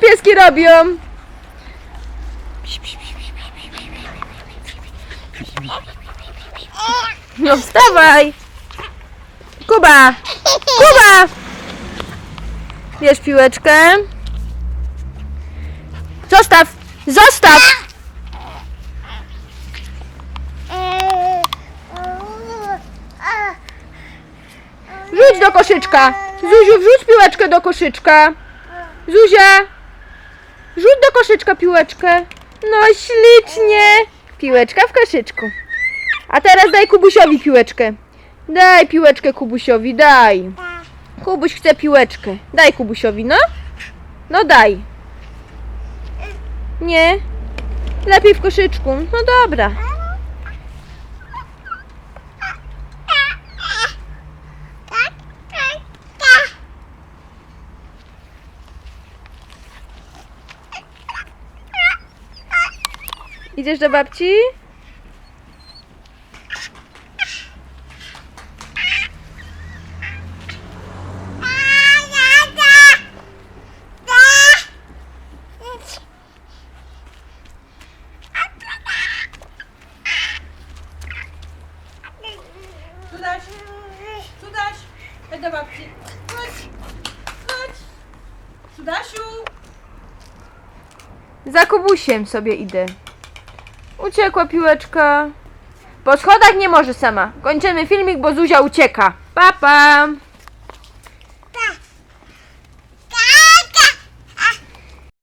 piłeczki robią. No wstawaj. Kuba! Kuba! Bierz piłeczkę. Zostaw! Zostaw! Rzuć do koszyczka. Zuziu, wrzuć piłeczkę do koszyczka. Zuzia! Rzuć do koszyczka piłeczkę. No ślicznie. Piłeczka w koszyczku. A teraz daj Kubusiowi piłeczkę. Daj piłeczkę Kubusiowi, daj. Kubuś chce piłeczkę. Daj Kubusiowi, no. No daj. Nie. Lepiej w koszyczku. No dobra. Idziesz do babci? Chodź do babci. Chodź, chodź. Cudasiu. Za Kubusiem sobie idę. Uciekła piłeczka. Po schodach nie może sama. Kończymy filmik, bo Zuzia ucieka. Pa, pa.